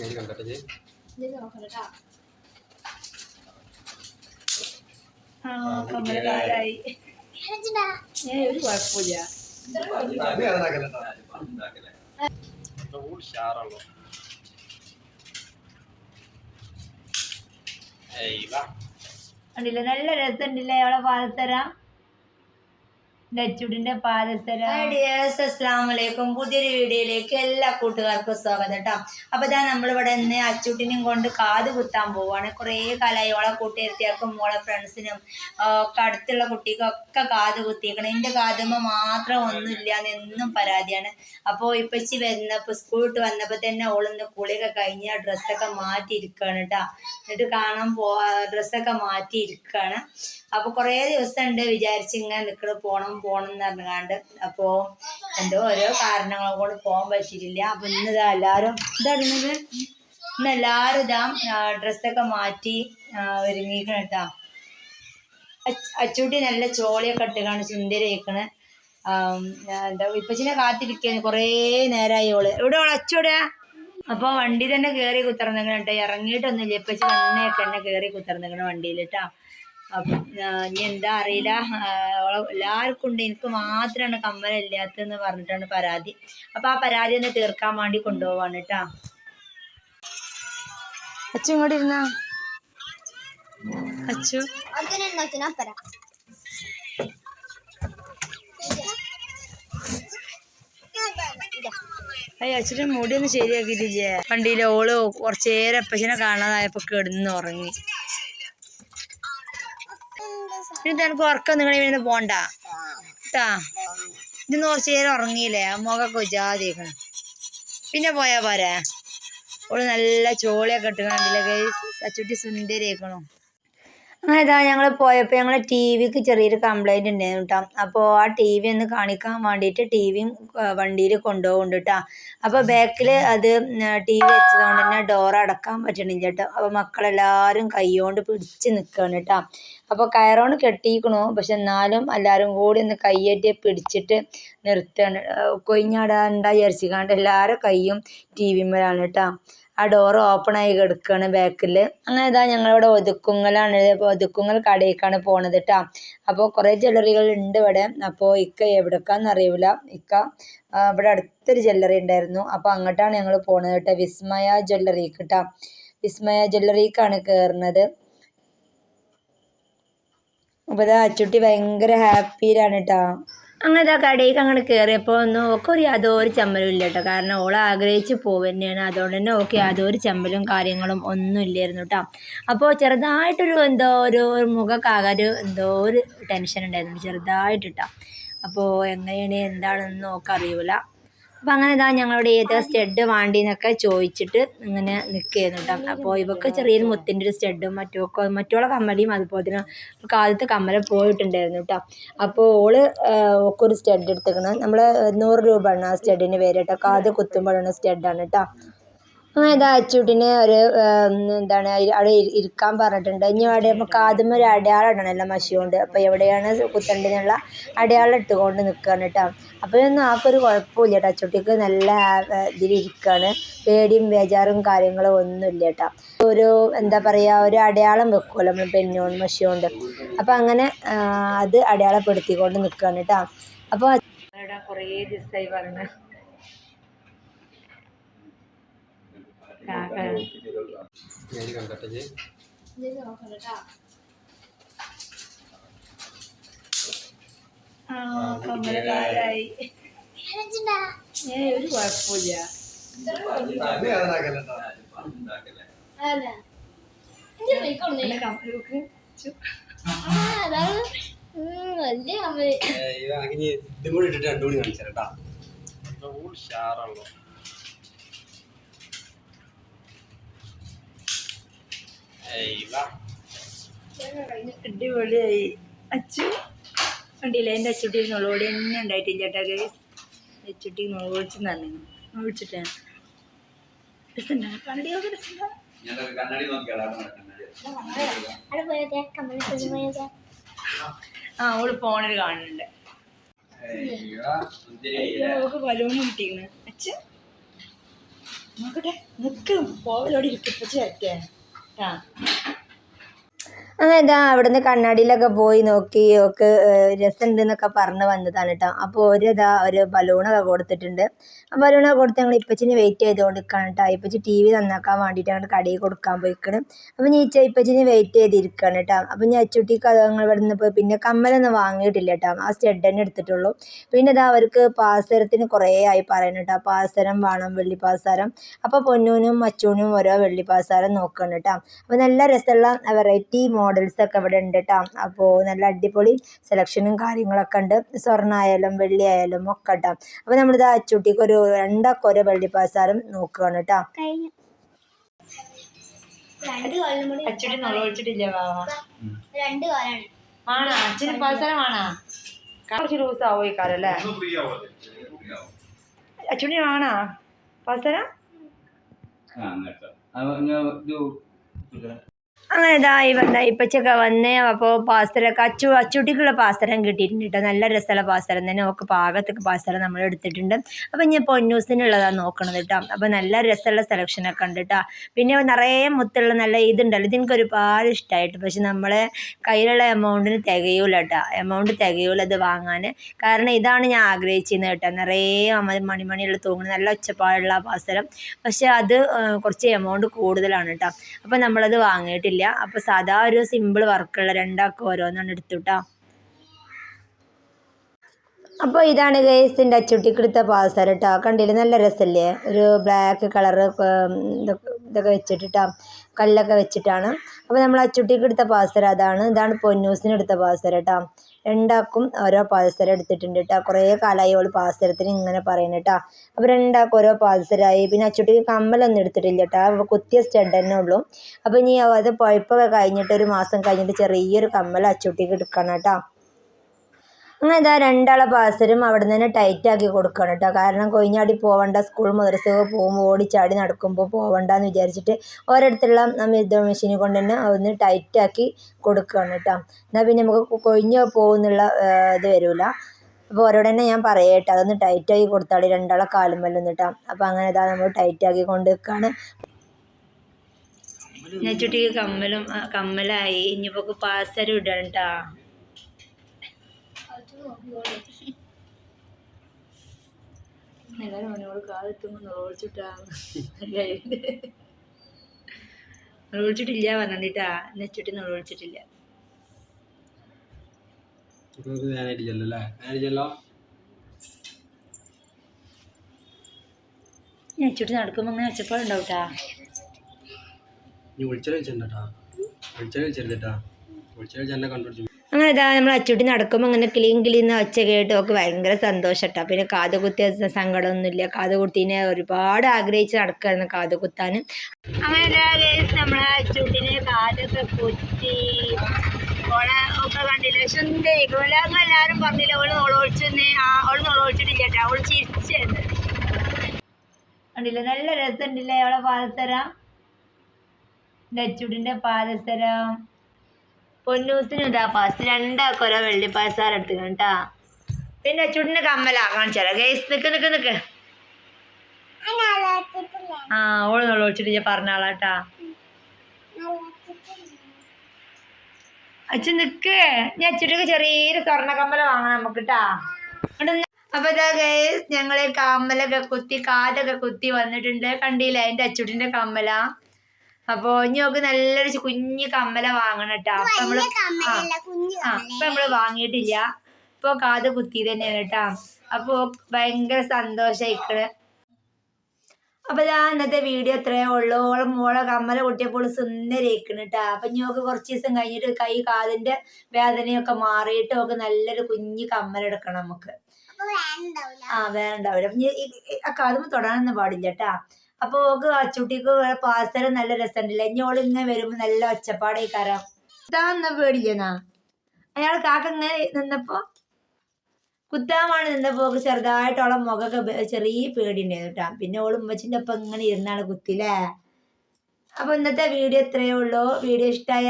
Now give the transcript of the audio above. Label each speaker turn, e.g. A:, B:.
A: ഞാൻ കണ്ടട്ടെ
B: ഒരു കുഴപ്പമില്ല. കണ്ടില്ലേ? നല്ല രസമുണ്ടല്ലേ? അവളെ പാദസര ലച്ചുടിന്റെ പാദസരം. പുതിയൊരു വീഡിയോയിലേക്ക് എല്ലാ കൂട്ടുകാർക്കും സ്വാഗതം കേട്ടോ അപ്പൊ ഇതാ നമ്മളിവിടെ ഇന്ന് അച്ചുട്ടിനെയും കൊണ്ട് കാത് കുത്താൻ പോവാണ്. കുറേ കാലമായി ഓളെ കൂട്ടുകാർക്കും ഓളെ ഫ്രണ്ട്സിനും ഒക്കെ അടുത്തുള്ള കുട്ടിക്കും ഒക്കെ കാത് കുത്തിയേക്കണം. എന്റെ കാതുമ്മ മാത്രം ഒന്നുമില്ല എന്ന് പരാതിയാണ്. അപ്പോൾ ഇപ്പച്ചി വരുന്നപ്പോൾ സ്കൂൾ വിട്ട് വന്നപ്പോൾ തന്നെ ഓളിന്ന് കുളിയൊക്കെ കഴിഞ്ഞ് ആ ഡ്രസ്സൊക്കെ മാറ്റി ഇരിക്കുകയാണ് കേട്ടോ എന്നിട്ട് കാണാൻ പോ ഡ്രസ്സൊക്കെ മാറ്റി അപ്പോൾ കുറേ ദിവസം ഉണ്ട് വിചാരിച്ച് ഇങ്ങനെ നിൽക്കണം പോണം പോണം എന്ന് പറഞ്ഞാണ്ട് അപ്പോൾ എന്തോ ഓരോ കാരണങ്ങൾ കൊണ്ട് പോകാൻ പറ്റിയിട്ടില്ല. അപ്പൊ ഇന്ന് ഇതാ എല്ലാവരും ഇതായിരുന്നത് ഇന്ന് എല്ലാവരും ഇതാ ഡ്രസ്സൊക്കെ മാറ്റി ഒരുങ്ങിക്കണം കേട്ടോ. അച്ച്- അച്ചൂട്ടി നല്ല ചോളിയൊക്കെ ഇട്ടുകാണ് സുന്ദരിക്കണ് എന്താ ഇപ്പച്ചിനെ കാത്തിരിക്കാണ്. കുറേ നേരമായി ഓൾ. എവിടെ ഓൾ? അച്ചൂടെ അപ്പൊ വണ്ടി തന്നെ കേറി കുത്തിറന്നിക്കണം കേട്ടോ. ഇറങ്ങിയിട്ടൊന്നുമില്ല. ഇപ്പച്ചി വന്നേക്ക് തന്നെ കേറി കുത്തിറന്നിക്കണം വണ്ടിയിൽ അപ്പം ആ, ഇനി എന്താ അറിയില്ല. എല്ലാവർക്കും ഉണ്ട്. എനിക്ക് മാത്രമാണ് കമ്മലില്ലാത്തതെന്ന് പറഞ്ഞിട്ടാണ് പരാതി. അപ്പൊ ആ പരാതി ഒന്ന് തീർക്കാൻ വേണ്ടി കൊണ്ടുപോവാണ് കേട്ടാ. അച്ചു ഇങ്ങോട്ട് ഇരുന്ന? അച്ചു അയ്യ അച്ഛന്റെ മുടി ഒന്ന് ശരിയാക്കിയിട്ടില്ലേ? വണ്ടിയിൽ ഓൾ കുറച്ചേരം അപ്പച്ചനെ കാണാതായപ്പോ കിടന്ന് ഉറങ്ങി പിന്നെ എനിക്ക് ഉറക്കം നിങ്ങൾ ഇവിടെ പോണ്ട. കേട്ടാ ഇന്ന് കുറച്ച് നേരം ഉറങ്ങിയില്ലേ? മുഖമൊക്കെ ഉജാതിരിക്കണം. പിന്നെ പോയാ പോരാ. ഓൾ നല്ല ചോളിയൊക്കെ ഇട്ട് കണ്ടില്ല? ഗൈസ് അച്ചുട്ടി സുന്ദരിയാക്കണോ അങ്ങനെ ഇതാ ഞങ്ങൾ പോയപ്പോൾ ഞങ്ങളെ ടി വിക്ക് ചെറിയൊരു കംപ്ലൈന്റ് ഉണ്ടായിരുന്നു കേട്ടോ അപ്പോൾ ആ ടി വി ഒന്ന് കാണിക്കാൻ വേണ്ടിയിട്ട് ടി വിയും വണ്ടിയിൽ കൊണ്ടുപോകുന്നുണ്ട് കേട്ടോ അപ്പോൾ ബാക്കിൽ അത് ടി വി വെച്ചതുകൊണ്ട് തന്നെ ഡോർ അടക്കാൻ പറ്റണില്ല കേട്ടോ അപ്പോൾ മക്കളെല്ലാവരും കൈകൊണ്ട് പിടിച്ച് നിൽക്കുകയാണ് കേട്ടോ അപ്പോൾ കയറോണ്ട് കെട്ടിക്കണു പക്ഷെ എന്നാലും എല്ലാവരും കൂടി ഒന്ന് കയ്യേറ്റി പിടിച്ചിട്ട് നിർത്തുകയാണ് കൊയിഞ്ഞാടാണ്ടാ വിചാരിച്ചിക്കാണ്ട് എല്ലാവരും കൈയും ടി വിമ്മലാണ് കേട്ടോ ആ ഡോർ ഓപ്പൺ ആയി കിടക്കുകയാണ് ബാക്കിൽ അങ്ങനെ ഇതാ ഞങ്ങളിവിടെ ഒതുക്കുങ്ങലാണ്. ഒതുക്കുങ്ങൽ കടയിലേക്കാണ് പോണത് കേട്ടോ അപ്പോൾ കുറേ ജ്വല്ലറികൾ ഉണ്ട് ഇവിടെ. അപ്പോൾ ഇക്ക എവിടെക്കാന്ന് അറിയില്ല ഇക്ക ഇവിടെ അടുത്തൊരു ജ്വല്ലറി ഉണ്ടായിരുന്നു അപ്പോൾ അങ്ങോട്ടാണ് ഞങ്ങൾ പോണത് കേട്ടോ വിസ്മയ ജ്വല്ലറിക്ക് കേട്ടോ വിസ്മയ ജ്വല്ലറിക്കാണ് കയറുന്നത് അപ്പോൾ ഇതാ അച്ചുട്ടി ഭയങ്കര ഹാപ്പിയിലാണ് കേട്ടോ അങ്ങനെ ആ കടയിലേക്ക് അങ്ങനെ കയറിയപ്പോൾ ഒന്നും ഒക്കെ ഒരു യാതൊരു ചമ്മലും ഇല്ല കേട്ടോ കാരണം ഓൾ ആഗ്രഹിച്ച് പോവുക അതുകൊണ്ട് തന്നെ ഓക്കെ യാതൊരു ചമ്മലും കാര്യങ്ങളും ഒന്നും ഇല്ലായിരുന്നു കേട്ടോ അപ്പോൾ ചെറുതായിട്ടൊരു എന്തോ ഒരു മുഖക്കാകെ ഒരു എന്തോ ഒരു ടെൻഷൻ ഉണ്ടായിരുന്നു ചെറുതായിട്ട് കേട്ടോ അപ്പോൾ എങ്ങനെയാണ് എന്താണെന്ന് നോക്കാൻ അപ്പോൾ അങ്ങനെ ഇതാ ഞങ്ങളുടെ ഏതാ സ്റ്റഡ് വേണ്ടിയെന്നൊക്കെ ചോദിച്ചിട്ട് ഇങ്ങനെ നിൽക്കുകയായിരുന്നു കേട്ടോ അപ്പോൾ ഇവക്ക് ചെറിയൊരു മുത്തിന്റെ ഒരു സ്റ്റഡും മറ്റൊക്കെ മറ്റുള്ള കമ്മലിയും അതുപോലെ തന്നെ ഇവൾക്ക് ആദ്യത്തെ കമ്മല പോയിട്ടുണ്ടായിരുന്നു കേട്ടോ അപ്പോൾ ഓൾ ഒരു സ്റ്റഡ് എടുത്തേക്കണം നമ്മൾ നൂറ് രൂപയാണ് ആ സ്റ്റഡിന് പേര് കേട്ടോ കാത് കുത്തുമ്പോഴാണ് സ്റ്റഡാണ് കേട്ടോ അങ്ങനെ അച്ചൂട്ടിനെ ഒരു എന്താണ് അവിടെ ഇരി- ഇരിക്കാൻ പറഞ്ഞിട്ടുണ്ട്. ഇനി അവിടെ കാതുമ്മ ഒരു അടയാളം ഇടണമല്ലോ മഷി കൊണ്ട്. അപ്പോൾ എവിടെയാണ് കുത്തണ്ടെന്നുള്ള അടയാളം ഇട്ടുകൊണ്ട് നിൽക്കുകയാണ് കേട്ടോ. അപ്പോൾ ഒന്നും ആൾക്കൊരു കുഴപ്പമില്ല കേട്ടോ. അച്ചൂട്ടിക്ക് നല്ല ഇതിലിരിക്കാണ്. പേടിയും ബേജാറും കാര്യങ്ങളും ഒന്നുമില്ല കേട്ടോ. ഒരു എന്താ പറയാ ഒരു അടയാളം വെക്കുമല്ലോ നമ്മൾ പെണ്ണുകൊണ്ട് മഷി കൊണ്ട്. അപ്പോൾ അങ്ങനെ അത് അടയാളപ്പെടുത്തിക്കൊണ്ട് നിൽക്കുകയാണ് കേട്ടോ. അപ്പോൾ കുറേ ദിവസമായി പറഞ്ഞു
A: ഞാൻ കണ്ടട്ടെ ചേച്ചി
C: ഇത് നോക്കണം കേട്ടോ
B: ആ കമ്മലക്കാരായി ഏ ഒരു കുഴപ്പമില്ല.
C: ഇത്
A: കൂടി ഇട്ടിട്ട് രണ്ടു കൂടി കാണിച്ചു കേട്ടാ ഉഷാറുള്ളൂ
B: അടിപൊളിയായി. അച്ചു? കണ്ടില്ലേ? എന്റെ അച്ചുട്ടി നോളോടി തന്നെ ഉണ്ടായിട്ടില്ല ചേട്ടാ. ഗൈസ് അച്ചുട്ടി നുള്ളോടിച്ച്
C: തന്നെ. പോയൊക്കെ
B: ആ ഓൾ ഫോണിൽ കാണുന്നുണ്ട്. നമുക്ക് ബലൂൺ കിട്ടിയിരുന്നു അച്ഛൻ നോക്കട്ടെ നിക്ക്. പോവലോടി ഇരിക്കിപ്പിച്ച് വരട്ടെ. ആ അങ്ങനെ ഇതാ അവിടുന്ന് കണ്ണാടിയിലൊക്കെ പോയി നോക്കി ഒക്കെ രസമുണ്ടെന്നൊക്കെ പറഞ്ഞ് വന്നതാണ് കേട്ടോ അപ്പോൾ ഒരു ഇതാ ഒരു ബലൂണൊക്കെ കൊടുത്തിട്ടുണ്ട്. ആ ബലൂണൊക്കെ കൊടുത്ത് ഞങ്ങൾ ഇപ്പച്ചിന് വെയിറ്റ് ചെയ്തുകൊണ്ട് നിൽക്കുകയാണ് കേട്ടോ ഇപ്പച്ചി ടി വി നന്നാക്കാൻ വേണ്ടിയിട്ട് ഞങ്ങൾ കടയിൽ കൊടുക്കാൻ പോയിക്കണം. അപ്പോൾ നീച്ച ഇപ്പച്ചിന് വെയിറ്റ് ചെയ്തിരിക്കുകയാണ് കേട്ടോ അപ്പോൾ ഞാൻ അച്ചുട്ടിക്ക് അത് ഞങ്ങൾ ഇവിടെ നിന്ന് പോയി പിന്നെ കമ്മലൊന്നും വാങ്ങിയിട്ടില്ല കേട്ടോ ആ സ്റ്റെഡ് തന്നെ എടുത്തിട്ടുള്ളൂ. പിന്നെ ഇതാ അവർക്ക് പാസരത്തിന് കുറേ ആയി പറയണം കേട്ടോ പാസരം വേണം വെള്ളി പാസാരം. അപ്പോൾ പൊന്നൂനും അച്ചൂനും ഓരോ വെള്ളി പാസാരം നോക്കണം കേട്ടോ അപ്പോൾ നല്ല രസമുള്ള വെറൈറ്റി മോഡൽസ് ഒക്കെ ഇവിടെ ഉണ്ട് കേട്ടോ അപ്പോൾ നല്ല അടിപൊളി സെലക്ഷനും കാര്യങ്ങളൊക്കെ ഉണ്ട്. സ്വർണമായാലും വെള്ളി ആയാലും ഒക്കെ കേട്ടോ അപ്പോൾ നമ്മളിത് അച്ചൂട്ടിക്ക് ഒരു രണ്ടൊക്കെ ഒരു വെള്ളി പാസാറും നോക്കുകയാണ് കേട്ടോ അച്ചുട്ടി നുളവിച്ചിട്ടില്ല
C: രണ്ട് കാലാണ്.
B: ആണോ അച്ഛന് ആണോ കുറച്ച് ലൂസ് ആവോ ഈ കാലം അല്ലേ?
D: ഫ്രീ ആവും? ഫ്രീ ആവും
B: അച്ചുണ്ണി ആണോ പാസാരം അങ്ങനെ ഇതാ വന്ന ഇപ്പച്ചൊക്കെ വന്ന് അപ്പോൾ പാസ്തരൊക്കെ അച്ചു അച്ചുട്ടിക്കുള്ള പാസ്തരം കിട്ടിയിട്ടുണ്ട് കേട്ടോ നല്ല രസമുള്ള പാസ്തരം തന്നെ. നമുക്ക് പാകത്തൊക്കെ പാസ്തരം നമ്മൾ എടുത്തിട്ടുണ്ട്. അപ്പോൾ ഞാൻ പൊന്നൂസിനുള്ളതാണ് നോക്കണത് കേട്ടോ അപ്പോൾ നല്ല രസമുള്ള സെലക്ഷനൊക്കെ ഉണ്ട് കേട്ടോ പിന്നെ നിറയെ മുത്തുള്ള നല്ല ഇതുണ്ടല്ലോ. ഇതെനിക്ക് ഒരുപാട് ഇഷ്ടമായിട്ട് പക്ഷെ നമ്മളെ കയ്യിലുള്ള എമൗണ്ടിന് തികയൂല കേട്ടോ എമൗണ്ട് തികയൂല ഇത് വാങ്ങാൻ കാരണം ഇതാണ് ഞാൻ ആഗ്രഹിച്ചിരുന്നത് കേട്ടോ നിറയെ മണിമണിയുള്ള തൂങ്ങുന്ന നല്ല ഒച്ചപ്പാടുള്ള പാസ്തരം. പക്ഷെ അത് കുറച്ച് എമൗണ്ട് കൂടുതലാണ് കേട്ടോ അപ്പോൾ നമ്മളത് വാങ്ങിയിട്ടില്ല. അപ്പോൾ സാധാ ഒരു സിമ്പിൾ വർക്കുള്ള രണ്ടാക്കും ഓരോന്നാണ് എടുത്തുട്ടാ. അപ്പോൾ ഇതാണ് ഗേസിന്റെ അച്ചുട്ടിക്ക് എടുത്ത പാസർ കേട്ടോ കണ്ടില്ലേ? നല്ല രസമല്ലേ ഒരു ബ്ലാക്ക് കളർ ഇതൊക്കെ വെച്ചിട്ടിട്ടാ. കല്ലൊക്കെ വെച്ചിട്ടാണ്. അപ്പോൾ നമ്മൾ അച്ചുട്ടിക്ക് എടുത്ത പാസ്തര അതാണ്. ഇതാണ് പൊന്നൂസിന് എടുത്ത പാസ്തര കേട്ടോ രണ്ടാക്കും ഓരോ പാദസരം എടുത്തിട്ടുണ്ട് കേട്ടോ കുറേ കാലമായി ഓൾ പാദസരത്തിന് ഇങ്ങനെ പറയുന്നത് കേട്ടോ അപ്പോൾ രണ്ടാക്കും ഓരോ പാദസരമായി പിന്നെ അച്ചുട്ടിക്ക് കമ്മലൊന്നും എടുത്തിട്ടില്ല കേട്ടോ അപ്പോൾ കുത്തിയ സ്റ്റഡ് തന്നെ ഉള്ളൂ. അപ്പോൾ ഇനി അത് പഴുപ്പൊക്കെ കഴിഞ്ഞിട്ട് ഒരു മാസം കഴിഞ്ഞിട്ട് ചെറിയൊരു കമ്മൽ അച്ചുട്ടിക്ക് എടുക്കണം കേട്ടോ അങ്ങനെ ഇതാ രണ്ടാളെ പാസരും അവിടെ നിന്ന് തന്നെ ടൈറ്റാക്കി കൊടുക്കണം കേട്ടോ കാരണം കൊയിഞ്ഞാടി പോവണ്ട സ്കൂൾ മദ്രസയൊക്കെ പോകുമ്പോൾ ഓടിച്ചാടി നടക്കുമ്പോൾ പോവണ്ടെന്ന് വിചാരിച്ചിട്ട് ഓരോരുത്തരുള്ള ഇത് മെഷീനെ കൊണ്ട് തന്നെ ഒന്ന് ടൈറ്റാക്കി കൊടുക്കുകയാണ് കേട്ടോ എന്നാൽ പിന്നെ നമുക്ക് കൊയിഞ്ഞ് പോകുന്നുള്ള ഇത് വരില്ല അപ്പോൾ ഓരോടെ തന്നെ ഞാൻ പറയട്ടെ അതൊന്ന് ടൈറ്റാക്കി കൊടുത്താളി രണ്ടാളെ കാലുമല്ലും കേട്ടോ അപ്പോൾ അങ്ങനെ ഇതാ നമ്മൾ ടൈറ്റാക്കി കൊണ്ട് നിൽക്കുകയാണ് നെച്ചുട്ടിക്ക് കമ്മലും കമ്മലായി. ഇനിയിപ്പോൾ പാസരും ഇടണം കേട്ടോ എല്ലാവരും അവനോട് കാലെത്തുമ്പോൾ നുളവിച്ചിട്ടാണ് നുളവിച്ചിട്ടില്ല പറഞ്ഞിട്ടാ. നെച്ചിട്ട്
A: ഞാനായിട്ടില്ലല്ലോ
B: നെച്ചുട്ടി നടക്കുമ്പോൾ അങ്ങനെ ഒച്ചപ്പാടുണ്ടാവട്ടാ
A: നീ വിളിച്ചാലും വെച്ചിട്ടുണ്ടാ വിളിച്ചാലും വെച്ചിരുന്നിട്ടാ വിളിച്ചാലും എന്നെ കണ്ടുപിടിച്ചു
B: ഇതാ നമ്മൾ അച്ചുട്ടി നടക്കുമ്പോൾ അങ്ങനെ ക്ലീൻ ക്ലീൻ ഒച്ച കേട്ട് ഒക്കെ ഭയങ്കര സന്തോഷം കേട്ടോ പിന്നെ കാത് കുത്തിയ സങ്കടമൊന്നുമില്ല. കാത് കുട്ടീനെ ഒരുപാട് ആഗ്രഹിച്ച് നടക്കുകയായിരുന്നു കാത് കുത്താൻ. അങ്ങനെ നമ്മളെ അച്ചുട്ടിനെ കാതൊക്കെ കുത്തി ഓളെ ഒക്കെ കണ്ടില്ല? സുന്ദരിക്കും അങ്ങ് എല്ലാവരും പറഞ്ഞില്ല ഓൾ നോളൊഴിച്ചെന്ന് ആ ഓൾ നോളൊഴിച്ചിട്ടില്ല കേട്ടോ അവൾ ചിരിച്ചത് കണ്ടില്ല? നല്ല രസമുണ്ടല്ലേ? അവളെ പാദസരം. അച്ചുട്ടിന്റെ പാദസരം. പൊന്നൂസിനും ഇതാ പാസ് രണ്ടാ ഓരോ വെള്ളി പാസാർ എടുത്തുക്കണം കേട്ടാ. പിന്നെ ചുടിന് കമ്മല. കാണിച്ചാലോ ഗേസ് നിക്ക് നിക്ക് നിക്ക്. ആ ഓൾ നോൾ വിളിച്ചിട്ട് ഞാൻ പറഞ്ഞാളാട്ടാ അച്ഛൻ നിക്ക്. ഞാൻ അച്ഛനൊക്കെ ചെറിയൊരു സ്വർണ കമ്മല വാങ്ങണം നമുക്ക് കേട്ടാ. അപ്പൊ ഇതാ ഗേസ് ഞങ്ങൾ കമ്മലൊക്കെ കുത്തി കാതൊക്കെ കുത്തി വന്നിട്ടുണ്ട്. കണ്ടില്ലേ? എന്റെ അച്ചുട്ടിന്റെ കമ്മല. അപ്പൊ ഇനി നമുക്ക് നല്ലൊരു കുഞ്ഞു കമ്മല വാങ്ങണം കേട്ടോ അപ്പൊ നമ്മൾ ആ ഇപ്പൊ നമ്മൾ വാങ്ങിയിട്ടില്ല. ഇപ്പൊ കാത് കുത്തി തന്നെയാണ് കേട്ടാ അപ്പൊ ഭയങ്കര സന്തോഷായിക്കണ്. അപ്പൊ ഞാൻ ഇന്നത്തെ വീഡിയോ ഇത്രയേ ഉള്ളൂ. ഓളെ മോളെ കമ്മല കുട്ടിയപ്പോൾ സുന്ദരിക്കണ് കേട്ടാ അപ്പൊ നമുക്ക് കുറച്ച് ദിവസം കഴിഞ്ഞിട്ട് കൈ കാതിന്റെ വേദനയൊക്കെ മാറിയിട്ട് നമുക്ക് നല്ലൊരു കുഞ്ഞു കമ്മൽ എടുക്കണം നമുക്ക്. ആ വേണ്ടാവില്ല അപ്പൊ ഇനി ഈ- കാതുമ്പോ തൊടാനൊന്നും പാടില്ല കേട്ടാ അപ്പൊ ഓക്ക് അച്ചുട്ടിക്ക് പാസ്തരം നല്ല രസമുണ്ടല്ലേ. ഓൾ ഇങ്ങനെ വരുമ്പോ നല്ല ഒച്ചപ്പാടായി കയറാം ഇതാന്ന പേടില്ലെന്നാ അയാൾ കാക്ക ഇങ്ങനെ നിന്നപ്പോ കുത്താമാണ് നിന്നപ്പോ ഓക്ക് ചെറുതായിട്ട് മുഖമൊക്കെ ചെറിയ പേടിണ്ടായിരുന്നു കേട്ടോ. പിന്നെ ഓൾ ഉമ്മച്ചിന്റെ ഒപ്പം ഇങ്ങനെ ഇരുന്നാണ് കുത്തിലേ അപ്പൊ ഇന്നത്തെ വീഡിയോ ഇത്രയേ ഉള്ളൂ. വീഡിയോ ഇഷ്ടമായ